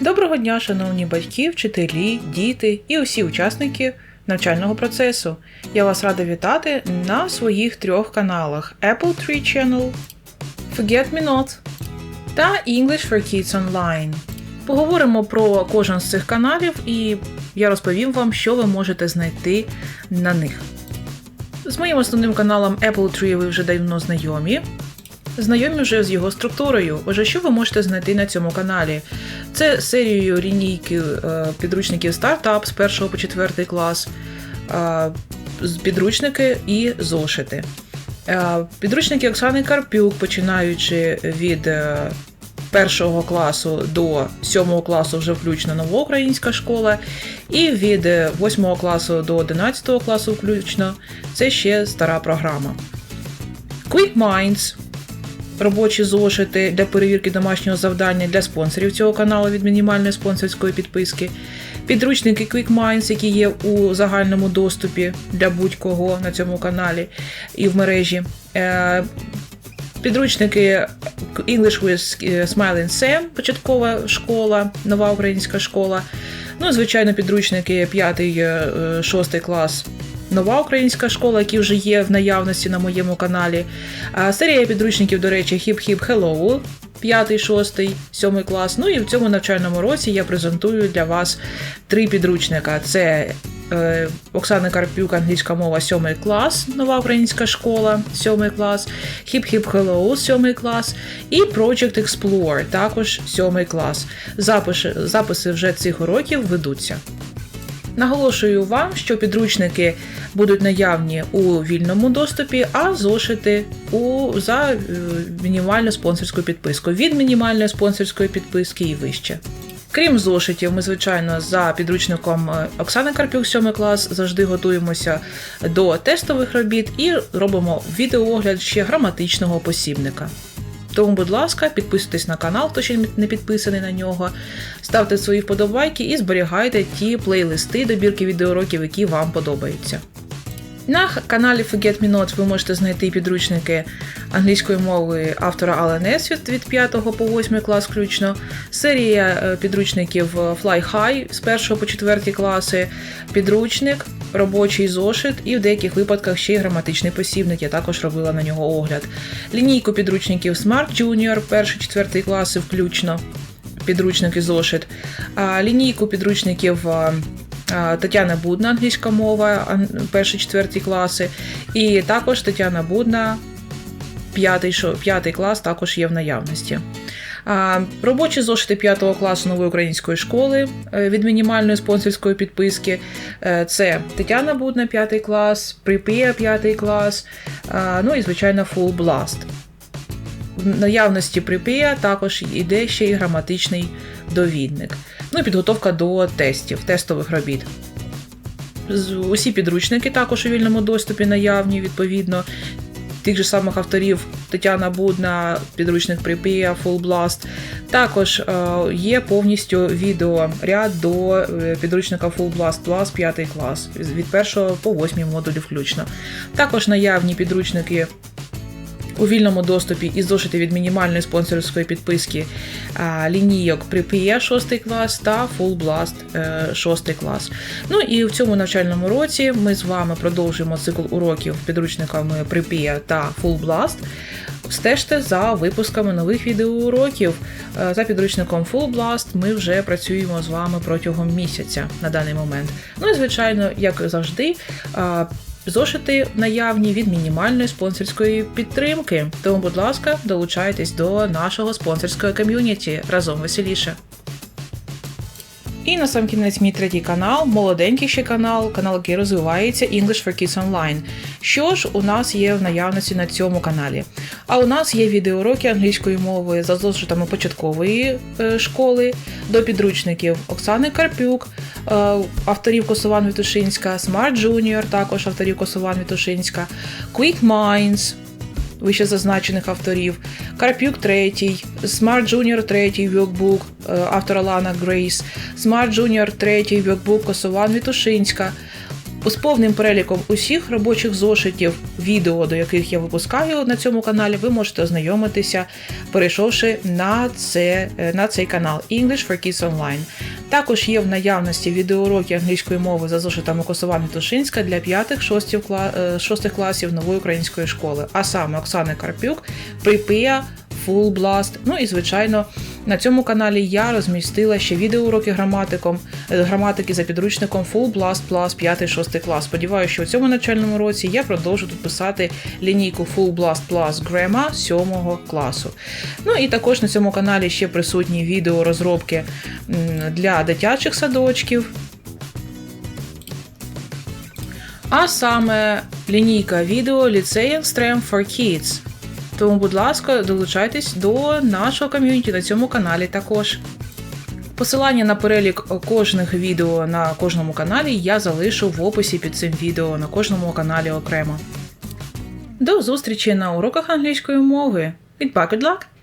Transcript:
Доброго дня, шановні батьки, вчителі, діти і усі учасники навчального процесу. Я вас рада вітати на своїх трьох каналах Apple Tree Channel, Forget Me Not та English for Kids Online. Поговоримо про кожен з цих каналів і я розповім вам, що ви можете знайти на них. З моїм основним каналом Apple Tree ви вже давно знайомі. Знайомі вже з його структурою. Отже, що ви можете знайти на цьому каналі? Це серією лінійки е, підручників стартап з 1 по 4 клас, е, підручники і зошити. Е, Підручники Оксани Карпюк, починаючи від першого класу до сьомого класу вже включно нова українська школа, і від восьмого класу до 11 класу включно це ще стара програма. Quick Minds робочі зошити для перевірки домашнього завдання для спонсорів цього каналу від мінімальної спонсорської підписки. Підручники Quick Minds, які є у загальному доступі для будь-кого на цьому каналі і в мережі. Е, Підручники English with Smiling Sam, початкова школа, нова українська школа. Ну, звичайно, підручники 5-6 клас. Нова українська школа, які вже є в наявності на моєму каналі. Серія підручників, до речі, Hip Hello, 5, 6, 7 клас. Ну і в цьому навчальному році я презентую для вас три підручника: це е, Оксана Карпюк, англійська мова, 7 клас, нова українська школа, 7 клас, Hello, 7 клас, і Project Explore, також 7 клас. Записи, записи вже цих уроків ведуться. Наголошую вам, що підручники будуть наявні у вільному доступі, а зошити у за е, мінімальну спонсорську підписку від мінімальної спонсорської підписки і вище. Крім зошитів, ми, звичайно, за підручником е, Оксани Карпюк, 7 клас, завжди готуємося до тестових робіт і робимо відеоогляд ще граматичного посібника. Тому, будь ласка, підписуйтесь на канал, хто ще не підписаний на нього, ставте свої вподобайки і зберігайте ті плейлисти добірки відеоуроків, які вам подобаються. На каналі Forget Me Not ви можете знайти підручники англійської мови автора Алла Несвіт від 5 по 8 клас включно, серія е, підручників Fly High з 1 по 4 класи, підручник, робочий зошит і в деяких випадках ще й граматичний посібник. Я також робила на нього огляд. Лінійку підручників Smart Junior 1-4 класи включно. Підручники зошит, а лінійку підручників Тетяна Будна, англійська мова, перші четверті класи, і також Тетяна Будна, п'ятий, п'ятий клас також є в наявності. Робочі зошити 5 класу нової української школи е, від мінімальної спонсорської підписки. Е, це Тетяна Будна, 5 клас, Припія 5 клас, ну і, звичайно, Full Blast. Наявності Припія також йде ще й граматичний довідник. Ну і підготовка до тестів, тестових робіт. Усі підручники також у вільному доступі наявні, відповідно. Тих же самих авторів Тетяна Будна, підручник Припія, Full Blast. Також е, є повністю відеоряд до е, підручника Full Blast Plus 5 клас від 1 по 8 модулі включно. Також наявні підручники у вільному доступі і зошити від мінімальної спонсорської підписки лінійок Prepare 6 клас та Full Blast 6 клас. Ну і в цьому навчальному році ми з вами продовжуємо цикл уроків підручниками Prepare та Full Blast. Стежте за випусками нових відеоуроків. Е, за підручником Full Blast ми вже працюємо з вами протягом місяця на даний момент. Ну і звичайно, як завжди, Зошити наявні від мінімальної спонсорської підтримки. Тому, будь ласка, долучайтесь до нашого спонсорського ком'юніті разом веселіше. І на сам кінець мій третій канал, молоденький ще канал, канал, який розвивається English for Kids Online. Що ж у нас є в наявності на цьому каналі? А у нас є відеоуроки англійської мови за зошитами початкової е, школи до підручників Оксани Карпюк, е, авторів Косован Вітушинська, Smart Junior, також авторів Косован Вітушинська, Quick Minds вище зазначених авторів. Карпюк третій, Smart Junior третій workbook автора Лана Грейс, Smart Junior третій workbook Косован Вітушинська. З повним переліком усіх робочих зошитів, відео, до яких я випускаю на цьому каналі, ви можете ознайомитися, перейшовши на, це, на цей канал English for Kids Online. Також є в наявності відеоуроки англійської мови за зошитами Косова Мітушинська для 5-6 класів нової української школи, а саме Оксани Карпюк, Припия, Full Blast. Ну і звичайно, на цьому каналі я розмістила ще відеоуроки граматиком, е, граматики за підручником Full Blast Plus 5-6 клас. Сподіваюся, що у цьому навчальному році я продовжу тут писати лінійку Full Blast Plus Grammar 7 класу. Ну і також на цьому каналі ще присутні відео розробки для дитячих садочків. А саме лінійка відео Lyceum Strength for Kids. Тому, будь ласка, долучайтесь до нашого ком'юніті на цьому каналі також. Посилання на перелік кожних відео на кожному каналі я залишу в описі під цим відео на кожному каналі окремо. До зустрічі на уроках англійської мови. Goodbye, good luck!